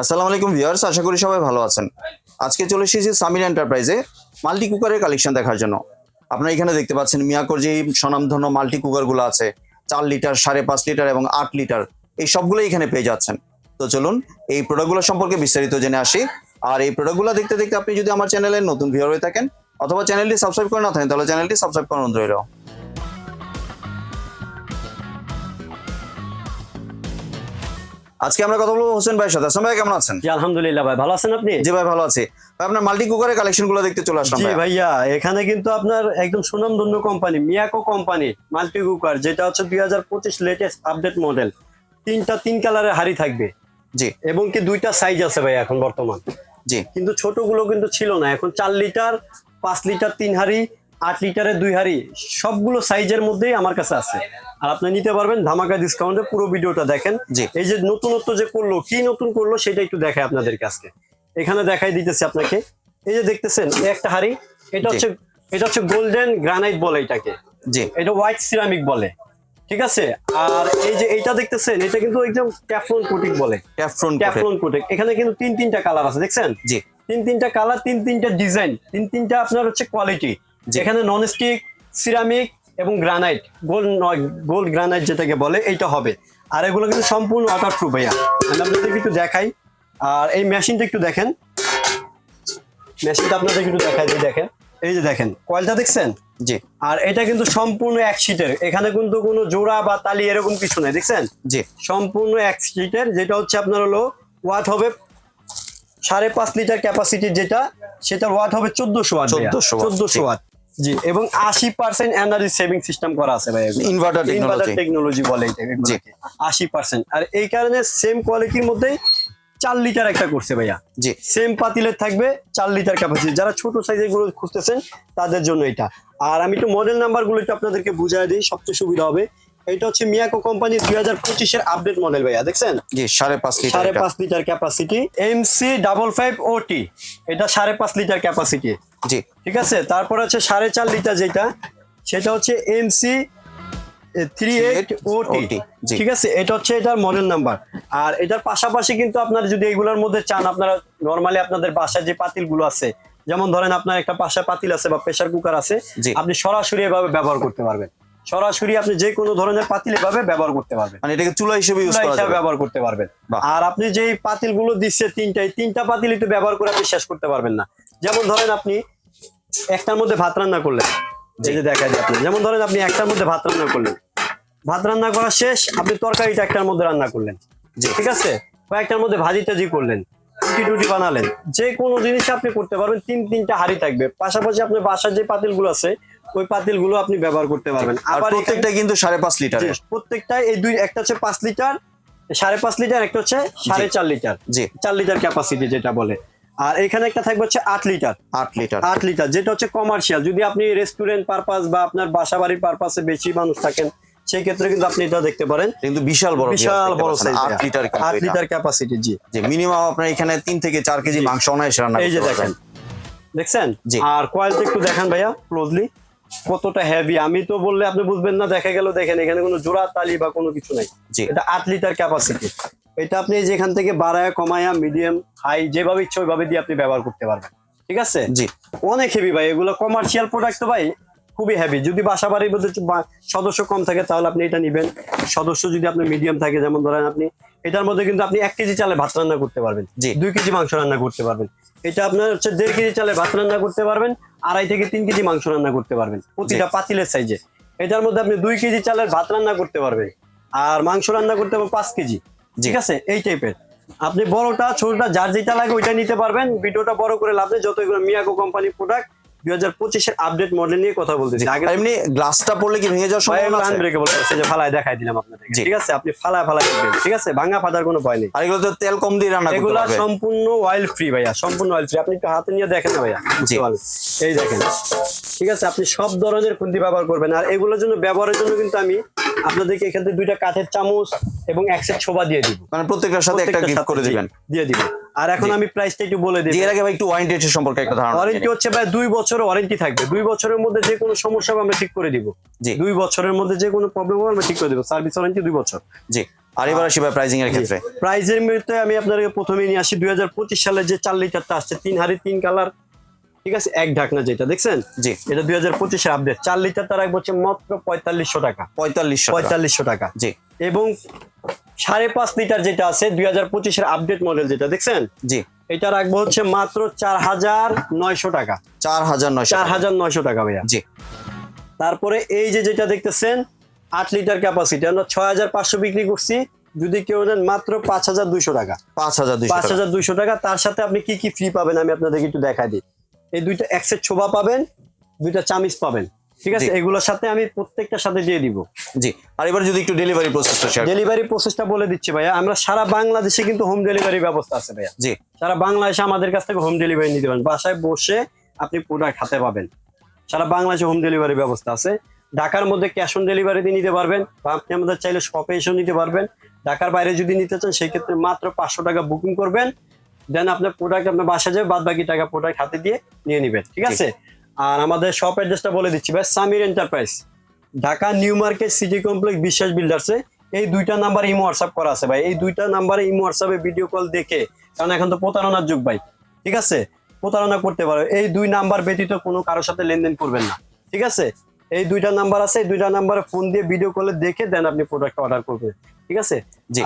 আসসালামু আলাইকুম ভিউয়ার্স, আশা করি সবাই ভালো আছেন। আজকে চলে এসেছি সামির এন্টারপ্রাইজে মাল্টি কুকারের কালেকশন দেখার জন্য। আপনারা এখানে দেখতে পাচ্ছেন মিয়াকোর যে স্বনামধন্য মাল্টি কুকারগুলো আছে, চার লিটার সাড়ে পাঁচ লিটার এবং আট লিটার এই সবগুলোই এখানে পেয়ে যাচ্ছেন। তো চলুন, এই প্রোডাক্টগুলো সম্পর্কে বিস্তারিত জেনে আসি। আর এই প্রোডাক্টগুলো দেখতে দেখতে আপনি যদি আমার চ্যানেলের নতুন ভিউয়ার হয়ে থাকেন, অথবা চ্যানেলটি সাবস্ক্রাইব করে না থাকেন, তাহলে চ্যানেলটি সাবস্ক্রাইব করানো রইল। আজকে আমরা কথা বলব হোসেন ভাইয়ের সাথে। হোসেন ভাই কেমন আছেন? জি আলহামদুলিল্লাহ ভাই ভালো আছেন আপনি? জি ভাই ভালো আছি। ভাই আপনার মাল্টি কুকারের কালেকশনগুলো দেখতে চলে আসলাম জি ভাইয়া এখানে কিন্তু আপনার একদম সুনামধন্য company Miyako company multi cooker যেটা হচ্ছে দুই হাজার পঁচিশ লেটেস্ট আপডেট মডেল তিনটা তিন কালারের হাড়ি থাকবে। জি। এবং কি দুইটা সাইজ আছে ভাই এখন বর্তমান। জি। কিন্তু ছোটগুলো কিন্তু ছিল না। এখন চার লিটার পাঁচ লিটার তিন হাড়ি আট লিটারের দুই হাড়ি সবগুলো সাইজের মধ্যেই আমার কাছে আছে। আর আপনি নিতে পারবেন ধামাকা ডিসকাউন্টে পুরো ভিডিওটা দেখেন। জি। এই যে নতুনত্ব যে করল কি নতুন করল সেটা একটু দেখায় আপনাদের কাছে এখানে দেখাই দিতেছি আপনাকে। এই যে দেখতেছেন একটা হাড়ি এটা হচ্ছে এটা হচ্ছে গোল্ডেন গ্রানাইট বলে এটাকে। জি। এটা হোয়াইট সিরামিক বলে। ঠিক আছে? আর এই যে এটা দেখতেছেন এটা কিন্তু একদম ট্যাফলন কোটিং বলে। ট্যাফ্রন ট্যাফলন কোটিং এখানে কিন্তু তিন তিনটা কালার আছে দেখছেন? জি। তিন তিনটা কালার তিন তিনটা ডিজাইন তিন তিনটা আপনার হচ্ছে কোয়ালিটি জি। এখানে নন স্টিক সিরামিক এবং গ্রানাইট গোল্ড নয় গোল্ড গ্রানাইট যেটাকে বলে এইটা হবে। আর এগুলো কিন্তু সম্পূর্ণ ওয়াটার প্রুফ ভাইয়া। আমি আপনাদেরকে একটু দেখাই। আর এই মেশিনটা একটু দেখেন। মেশিনটা আপনাদের একটু দেখাই যে দেখেন। এই যে দেখেন কয়েলটা দেখছেন? জি। আর এটা কিন্তু সম্পূর্ণ এক সিটের এখানে কিন্তু কোনো জোড়া বা তালি এরকম কিছু নেই দেখছেন? জি। সম্পূর্ণ এক সিটের যেটা হচ্ছে আপনার হলো ওয়াট হবে সাড়ে পাঁচ লিটার ক্যাপাসিটির যেটা সেটার ওয়াট হবে চোদ্দশো ওয়াট 1400 watt, চোদ্দশো ওয়াট জি এবং আশি পার্সেন্ট এনার্জি সেভিং সিস্টেম করা আছে ভাই ইনভার্টার ইনভার্টার টেকনোলজি বলে এটা জি। আশি পার্সেন্ট আর এই কারণে সেম কোয়ালিটির মধ্যেই চার লিটার একটা করছে ভাইয়া। জি। সেম পাতিলের থাকবে চার লিটার ক্যাপাসিটি যারা ছোট সাইজেরগুলো খুঁজতেছেন তাদের জন্য এটা। আর আমি একটু মডেল নাম্বারগুলো একটু আপনাদেরকে বুঝাই দিই সবচেয়ে সুবিধা হবে। এটা হচ্ছে মিয়াকো কোম্পানি দুই হাজার পঁচিশের আপডেট মডেল ভাইয়া দেখছেন? জি সাড়ে পাঁচ লিটার সাড়ে। পাঁচ litre capacity MC double five OT এটা সাড়ে পাঁচ লিটার ক্যাপাসিটি জি। ঠিক আছে তারপর হচ্ছে সাড়ে চার লিটার যেটা সেটা হচ্ছে এমসি থ্রি এইট ওটি ঠিক আছে এটা হচ্ছে এটার মডেল নাম্বার আর এটার পাশাপাশি কিন্তু আপনার যদি এগুলোর মধ্যে চান আপনারা নর্মালি আপনাদের বাসায় যে পাতিলগুলো আছে যেমন ধরেন আপনার একটা পাশা পাতিল আছে বা প্রেসার কুকার আছে আপনি সরাসরি এভাবে ব্যবহার করতে পারবেন। সরাসরি আপনি যে কোনো ধরনের পাতিল এভাবে ব্যবহার করতে পারবেন। মানে এটাকে চুলা হিসেবে ইউজ করা যাবে। ব্যবহার করতে পারবেন। আর আপনি যে পাতিলগুলো দিচ্ছে তিনটাই তিনটা পাতিল একটু ব্যবহার করে আপনি শেষ করতে পারবেন না। যেমন ধরেন আপনি একটার মধ্যে ভাত রান্না করলেন। এই যে দেখা যায় আপনি যেমন ধরেন আপনি একটার মধ্যে ভাত রান্না করলেন। ভাত রান্না করা শেষ আপনি তরকারিটা একটার মধ্যে রান্না করলেন। জি। ঠিক আছে? বা একটার মধ্যে ভাজি টাজি করলেন রুটি টুটি বানালেন। যে কোনো জিনিস আপনি করতে পারবেন তিন তিনটা হাড়ি থাকবে। পাশাপাশি আপনার বাসার যে পাতিলগুলো আছে ওই পাতিলগুলো আপনি ব্যবহার করতে পারবেন। আর প্রত্যেকটা কিন্তু সাড়ে পাঁচ লিটার। জি, প্রত্যেকটাই এই দুই একটা হচ্ছে পাঁচ লিটার সাড়ে পাঁচ লিটার একটা হচ্ছে সাড়ে চার লিটার। জি। চার লিটার ক্যাপাসিটি যেটা বলে। আর এখানে একটা থাকবে হচ্ছে আট লিটার। আট লিটার। আট লিটার যেটা হচ্ছে কমার্শিয়াল যদি আপনি রেস্টুরেন্ট পারপাস বা আপনার বাসা বাড়ির পারপাসে বেশি মানুষ থাকেন সেই ক্ষেত্রে কিন্তু আপনি এটা দেখতে পারেন। কিন্তু বিশাল বড় বিশাল বড় সাইজ আট লিটার কিন্তু আট লিটার ক্যাপাসিটি জি। যে মিনিমাম আপনার এখানে তিন থেকে চার কেজি মাংস অনায়াসে রান্না এই যে দেখেন। দেখছেন? জি। আর কয়েলটা একটু দেখেন ভাইয়া ক্লোজলি কতটা হেভি আমি তো বললে আপনি বুঝবেন না দেখা গেল দেখেন এখানে কোনো জোড়া তালি বা কোনো কিছু নাই। এটা আট লিটার ক্যাপাসিটি এটা আপনি যেখান থেকে বাড়ায়া কমায়া মিডিয়াম হাই যেভাবে ইচ্ছে ওইভাবে দিয়ে আপনি ব্যবহার করতে পারবেন। ঠিক আছে? জি। অনেক হেভি ভাই এগুলো কমার্শিয়াল প্রোডাক্ট তো ভাই খুবই হেভি যদি বাসা বাড়ির মধ্যে সদস্য কম থাকে তাহলে আপনি এটা নিবেন। সদস্য যদি আপনার মিডিয়াম থাকে যেমন ধরেন আপনি এটার মধ্যে কিন্তু আপনি এক কেজি চালে ভাত রান্না করতে পারবেন। জি। দুই কেজি মাংস রান্না করতে পারবেন। এটা আপনার হচ্ছে দেড় কেজি চালে ভাত রান্না করতে পারবেন আড়াই থেকে তিন কেজি মাংস রান্না করতে পারবেন। প্রতিটা পাতিলের সাইজে এটার মধ্যে আপনি দুই কেজি চালের ভাত রান্না করতে পারবেন। আর মাংস রান্না করতে পারবেন পাঁচ কেজি। ঠিক আছে? এই টাইপের আপনি বড়টা, ছোটটা, যার যেটা লাগে ওইটা নিতে পারবেন। ভিডিওটা বড় করে লাভ নেই যত এগুলো মিয়াকো কোম্পানি প্রোডাক্ট দুই হাজার পঁচিশের আপডেট মডেল নিয়ে কথা বলতেছি। আগে এমনি গ্লাসটা পড়লে কি ভেঙে যাওয়ার সম্ভাবনা আছে? আনব্রেকেবল আছে যে ফালায় দেখাই দিলাম আপনাদের ঠিক আছে? আপনি ফালায় ফালায় ঠিক আছে? ভাঙা ফাটার কোনো ভয় নেই। আর এগুলো তো তেল কম দিয়ে রান্না করতে এগুলা সম্পূর্ণ অয়েল ফ্রি ভাইয়া সম্পূর্ণ অয়েল ফ্রি আপনি একটু হাতে নিয়ে দেখেন না ভাইয়া জি। এই দেখেন। ঠিক আছে? আপনি সব ধরনের খুন্তি ব্যবহার করবেন। আর এগুলোর জন্য ব্যবহারের জন্য কিন্তু আমি আপনাদেরকে এখান থেকে দুইটা কাঠের চামচ এবং এক সেট ছোবা দিয়ে দিব। মানে প্রত্যেকটার সাথে একটা গিফট করে দিবেন। দিয়ে দিব। আর এখন আমি প্রাইসটা একটু বলে দিই এর আগে ভাই একটু ওয়ারেন্টি সম্পর্কে একটা ধারণা ওয়ারেন্টি হচ্ছে ভাই দুই বছর ওয়ারেন্টি থাকবে। দুই বছরের মধ্যে যে কোনো সমস্যা হবে আমরা ঠিক করে দিব। জি। দুই বছরের মধ্যে যে কোনো প্রবলেম হবে আমরা ঠিক করে দিব। সার্ভিস ওয়ারেন্টি দুই বছর। জি। আর এবার আসি ভাই প্রাইজিং এর ক্ষেত্রে। প্রাইজের মধ্যে আমি আপনাকে প্রথমে নিয়ে আসি। দুই হাজার পঁচিশ সালে যে চার লিটারটা আসছে তিন হাড়ি তিন কালার ঠিক আছে? এক ঢাকনা যেটা দেখছেন? জি। এটা দুই হাজার পঁচিশের আপডেট চার লিটারটা রাখব হচ্ছে মাত্র পঁয়তাল্লিশশো টাকা। পঁয়তাল্লিশশো। পঁয়তাল্লিশশো টাকা। জি। এবং সাড়ে পাঁচ লিটার যেটা আছে দুই হাজার পঁচিশের আপডেট মডেল যেটা দেখছেন? জি। এটা রাখব হচ্ছে মাত্র চার হাজার নয়শো টাকা। চার হাজার নয়শো চার হাজার নয়শো টাকা ভাইয়া। জি। তারপরে এই যে যেটা দেখতেছেন আট লিটার ক্যাপাসিটি আমরা ছয় হাজার পাঁচশো বিক্রি করছি। যদি কেউ নেন মাত্র পাঁচ হাজার দুইশো টাকা। পাঁচ হাজার পাঁচ হাজার দুইশো টাকা তার সাথে আপনি কি কি ফ্রি পাবেন আমি আপনাদেরকে একটু দেখাই দিই। এই দুইটা এক সেট ছোবা পাবেন দুইটা চামিচ পাবেন। ঠিক আছে? এগুলোর সাথে আমি প্রত্যেকটার সাথে দিয়ে দিব। জি। আর এবার যদি একটু ডেলিভারি প্রসেসটা শেয়ার ডেলিভারি প্রসেসটা বলে দিচ্ছি ভাইয়া। আমরা সারা বাংলাদেশে কিন্তু হোম ডেলিভারি ব্যবস্থা আছে ভাইয়া। জি। সারা বাংলাদেশে আমাদের কাছ থেকে হোম ডেলিভারি নিতে পারেন। বাসায় বসে আপনি প্রোডাক্ট হাতে পাবেন। সারা বাংলাদেশে হোম ডেলিভারি ব্যবস্থা আছে। ঢাকার মধ্যে ক্যাশ অন ডেলিভারি দিয়ে নিতে পারবেন বা আপনি আমাদের চাইলে শপে এসেও নিতে পারবেন। ঢাকার বাইরে যদি নিতে চান সেই ক্ষেত্রে মাত্র পাঁচশো টাকা বুকিং করবেন। দেন আপনার প্রোডাক্ট আপনার বাসায় যাবে বাদ বাকি টাকা প্রোডাক্ট হাতে দিয়ে নিয়ে নেবেন। ঠিক আছে? আর আমাদের শপ অ্যাড্রেসটা বলে দিচ্ছি ভাই Samir enterprise Dhaka new market city complex Biswas বিল্ডার্সে এই দুইটা নাম্বার ইমো হোয়াটসঅ্যাপ করা আছে ভাই। এই দুইটা নাম্বারে ইমো হোয়াটসঅ্যাপে ভিডিও কল দেখে কারণ এখন তো প্রতারণার যুগ ভাই ঠিক আছে? প্রতারণা করতে পারো। এই দুই নাম্বার ব্যতীত কোনো কারোর সাথে লেনদেন করবেন না ঠিক আছে? এই দুইটা নাম্বার আছে এই দুইটা নাম্বারে ফোন দিয়ে ভিডিও কলে দেখে দেন আপনি প্রোডাক্ট অর্ডার করবেন ঠিক আছে।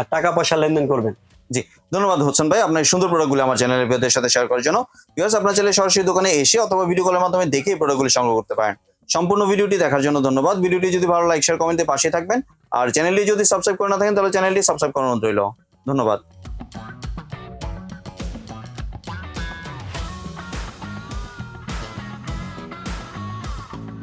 আর টাকা পয়সা লেনদেন করবেন। জি, ধন্যবাদ হোসেন ভাই। আপনার সুন্দর প্রোডাক্টগুলো আমার চ্যানেলের ভিডিওদের সাথে শেয়ার করার জন্য। বিকজ আপনার চাইলে সরাসরি দোকানে এসে অথবা ভিডিও কলের মাধ্যমে দেখে এই প্রোডাক্টগুলি সংগ্রহ করতে পারেন। সম্পূর্ণ ভিডিওটি দেখার জন্য ধন্যবাদ। ভিডিওটি যদি ভালো লাইক শেয়ার কমেন্টে পাশে থাকবেন। আর চ্যানেলটি যদি সাবস্ক্রাইব করে না থাকেন, তাহলে চ্যানেলটি সাবস্ক্রাইব করানো রইল। ধন্যবাদ।